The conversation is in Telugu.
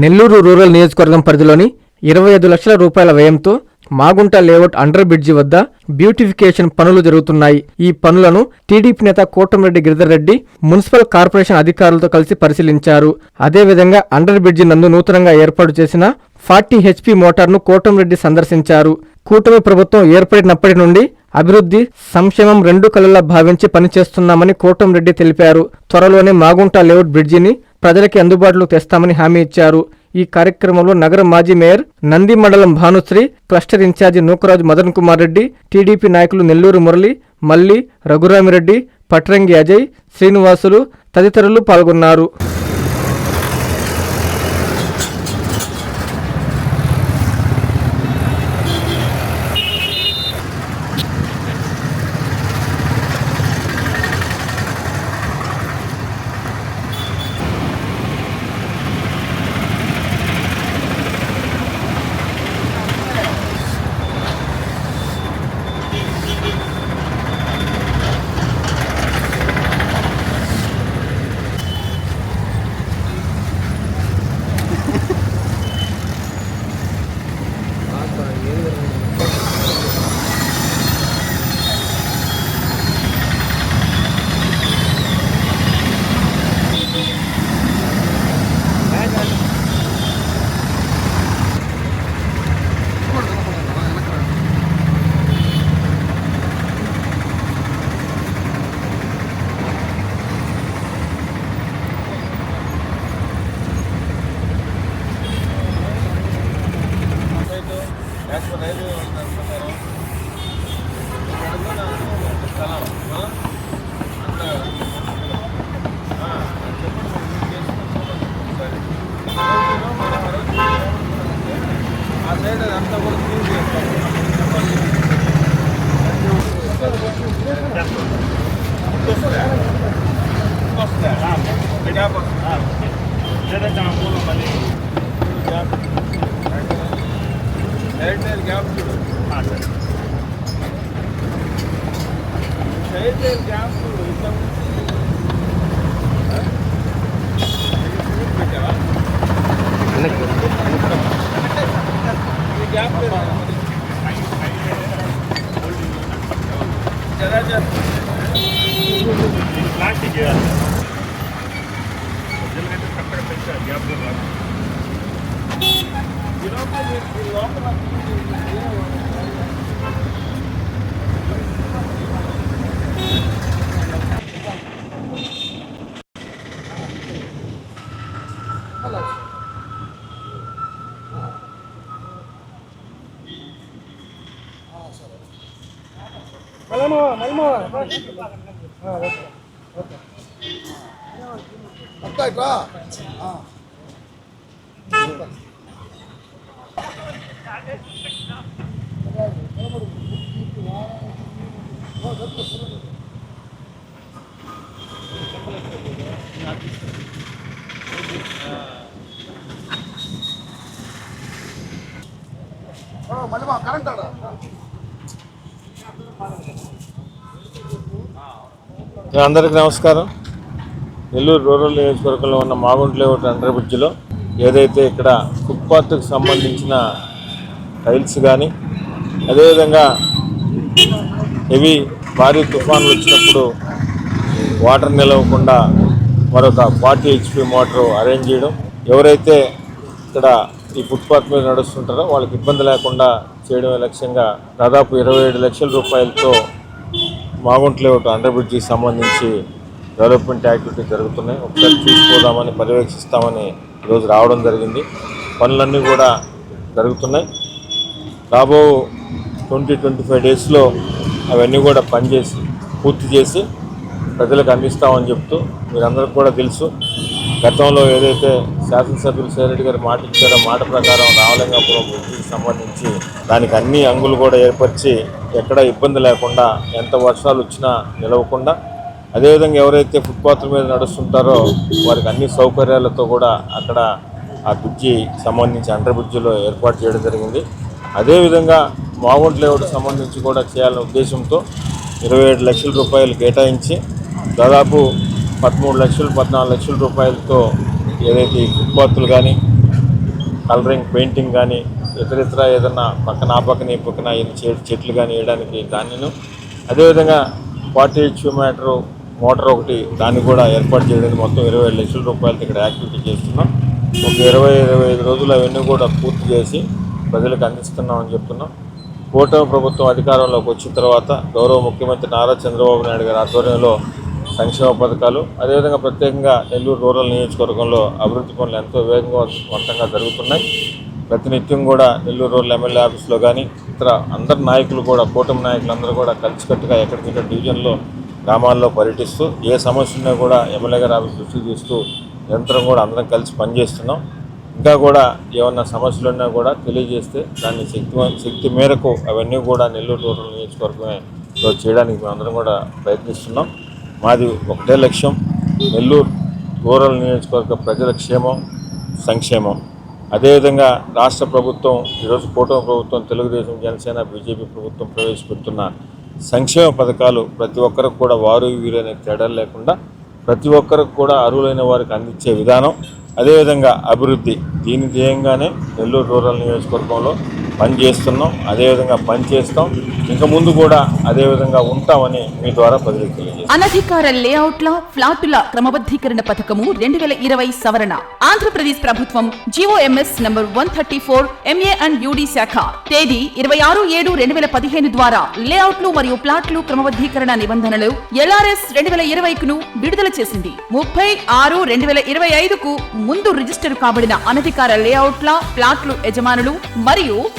నెల్లూరు రూరల్ నియోజకవర్గం పరిధిలోని ఇరవై ఐదు లక్షల రూపాయల వ్యయంతో మాగుంట లేఅవుట్ అండర్ బ్రిడ్జి వద్ద బ్యూటిఫికేషన్ పనులు జరుగుతున్నాయి. ఈ పనులను టీడీపీ నేత కోటమిరెడ్డి గిరిధర్ రెడ్డి మున్సిపల్ కార్పొరేషన్ అధికారులతో కలిసి పరిశీలించారు. అదేవిధంగా అండర్ బ్రిడ్జి నందు నూతనంగా ఏర్పాటు చేసిన ఫార్టీ హెచ్పి మోటార్ను కోటమిరెడ్డి సందర్శించారు. కూటమి ప్రభుత్వం ఏర్పడినప్పటి నుండి అభివృద్ధి సంక్షేమం రెండు కళల భావించి పనిచేస్తున్నామని కోటంరెడ్డి తెలిపారు. త్వరలోనే మాగుంట లేఅవుట్ బ్రిడ్జిని ప్రజలకి అందుబాటులోకి తెస్తామని హామీ ఇచ్చారు. ఈ కార్యక్రమంలో నగర మాజీ మేయర్ నంది మండలం Bhanusri cluster in charge Nookaraju Madan Kumar Reddy TDP నాయకులు నెల్లూరు మురళి మల్లి రఘురామిరెడ్డి పట్రంగి అజయ్ శ్రీనివాసులు తదితరులు పాల్గొన్నారు. Gracias. ప్లాస్టిక్ చేయాలి ప్రజలకైతే అక్కడ పెంచాలి గ్యాప్ మల్మవ మల్మవ అక్క ఇట్లా అందరికీ నమస్కారం. నెల్లూరు రూరల్ నియోజకవర్గంలో ఉన్న మాగుంట లేఅవుట్ అండర్ బ్రిడ్జిలో ఏదైతే ఇక్కడ ఫుట్పాత్కు సంబంధించిన టైల్స్ కానీ అదేవిధంగా హెవీ భారీ తుఫాన్లు వచ్చినప్పుడు వాటర్ నిలవకుండా మరొక ఫార్టీ హెచ్పి మోటార్ అరేంజ్ చేయడం ఎవరైతే ఇక్కడ ఈ ఫుట్పాత్ మీద నడుస్తుంటారో వాళ్ళకి ఇబ్బంది లేకుండా చేయడమే లక్ష్యంగా దాదాపు ఇరవై ఏడు లక్షల రూపాయలతో మాగుంట లేఅవుట్ అండర్ బ్రిడ్జికి సంబంధించి డెవలప్మెంట్ యాక్టివిటీ జరుగుతున్నాయి. ఒకసారి చూసుకోదామని పర్యవేక్షిస్తామని ఈరోజు రావడం జరిగింది. పనులన్నీ కూడా జరుగుతున్నాయి. రాబో ట్వంటీ ట్వంటీ ఫైవ్ డేస్లో అవన్నీ కూడా పనిచేసి పూర్తి చేసి ప్రజలకు అందిస్తామని చెప్తూ మీరందరికీ కూడా తెలుసు. గతంలో ఏదైతే శాసనసభ్యులు సేరెడ్డి గారు మాట ఇచ్చారో మాట ప్రకారం రామలింగాపురం వృద్ధికి సంబంధించి దానికి అన్ని అంగులు కూడా ఏర్పరిచి ఎక్కడ ఇబ్బంది లేకుండా ఎంత వర్షాలు వచ్చినా నిలవకుండా అదేవిధంగా ఎవరైతే ఫుట్పాత్ల మీద నడుస్తుంటారో వారికి అన్ని సౌకర్యాలతో కూడా అక్కడ ఆ బ్రిడ్జి సంబంధించి అండర్ బ్రిడ్జిలో ఏర్పాటు చేయడం జరిగింది. అదేవిధంగా మామూలు లేఅవుట్ సంబంధించి కూడా చేయాలనే ఉద్దేశంతో ఇరవై ఏడు లక్షల రూపాయలు కేటాయించి దాదాపు పదమూడు లక్షలు పద్నాలుగు లక్షల రూపాయలతో ఏదైతే ఫుట్పాత్లు కానీ కలరింగ్ పెయింటింగ్ కానీ ఇతరితర ఏదన్నా పక్కన ఆ పక్కన ఈ పక్కన చెట్లు కానీ వేయడానికి దానిను అదేవిధంగా ఫార్టీ మ్యాటరు మోటార్ ఒకటి దాన్ని కూడా ఏర్పాటు చేయడానికి మొత్తం ఇరవై ఐదు లక్షల రూపాయలతో ఇక్కడ యాక్టివిటీ చేస్తున్నాం. ఒక ఇరవై ఇరవై ఐదు రోజులు అవన్నీ కూడా పూర్తి చేసి ప్రజలకు అందిస్తున్నామని చెప్తున్నాం. కూటమి ప్రభుత్వం అధికారంలోకి వచ్చిన తర్వాత గౌరవ ముఖ్యమంత్రి నారా చంద్రబాబు నాయుడు గారి ఆధ్వర్యంలో సంక్షేమ పథకాలు అదేవిధంగా ప్రత్యేకంగా నెల్లూరు రూరల్ నియోజకవర్గంలో అభివృద్ధి పనులు ఎంతో వేగవంతంగా జరుగుతున్నాయి. ప్రతినిత్యం కూడా నెల్లూరు రూరల్ ఎమ్మెల్యే ఆఫీస్లో కానీ ఇతర అందరి నాయకులు కూడా కూటమి నాయకులందరూ కూడా కలిసికట్టుగా ఎక్కడికక్కడ డివిజన్లో గ్రామాల్లో పర్యటిస్తూ ఏ సమస్య ఉన్నా కూడా ఎమ్మెల్యే గారు ఆఫీస్ దృష్టికి తీస్తూ నిరంతరం కూడా అందరం కలిసి పనిచేస్తున్నాం. ఇంకా కూడా ఏమన్నా సమస్యలు ఉన్నా కూడా తెలియజేస్తే దాన్ని శక్తి శక్తి మేరకు అవన్నీ కూడా నెల్లూరు రూరల్ నియోజకవర్గంలో చేయడానికి మేము అందరం కూడా ప్రయత్నిస్తున్నాం. మాది ఒకటే లక్ష్యం నెల్లూరు రూరల్ నియోజకవర్గ ప్రజల క్షేమం సంక్షేమం. అదేవిధంగా రాష్ట్ర ప్రభుత్వం ఈరోజు కూటమి ప్రభుత్వం తెలుగుదేశం జనసేన బీజేపీ ప్రభుత్వం ప్రవేశపెడుతున్న సంక్షేమ పథకాలు ప్రతి ఒక్కరికి కూడా వారు వీరనే తేడాలు లేకుండా ప్రతి ఒక్కరికి కూడా అర్హులైన వారికి అందించే విధానం అదేవిధంగా అభివృద్ధి. దీని ధ్యేయంగానే నెల్లూరు రూరల్ నియోజకవర్గంలో పని చేస్తున్నాం అదేవిధంగా పని చేస్తాం. ఇంకా ముందు కూడా అదేవిధంగా ఉంటామని మీ ద్వారా ప్రజలకు అనధికార లేఅవుట్ల ఫ్లాటుల క్రమబద్ధీకరణ పథకము రెండు వేల ఇరవై సవరణ. ఆంధ్రప్రదేశ్ ప్రభుత్వం G O M S number one thirty four MA and UD శాఖ. తేదీ ఇరవై ఆరు ఏడు రెండు వేల పదిహేను ద్వారా లేఅవుట్లు మరియు ప్లాట్లు క్రమబద్ధీకరణ నిబంధనలు ఎల్ఆర్ఎస్ రెండు వేల ఇరవైకును విడుదల చేసింది. ముప్పై ఆరు రెండు వేల ఇరవై ఐదుకు ముందు రిజిస్టర్ కాబడిన అనధికార లేఅవుట్ల ప్లాట్లు యజమానులు మరియు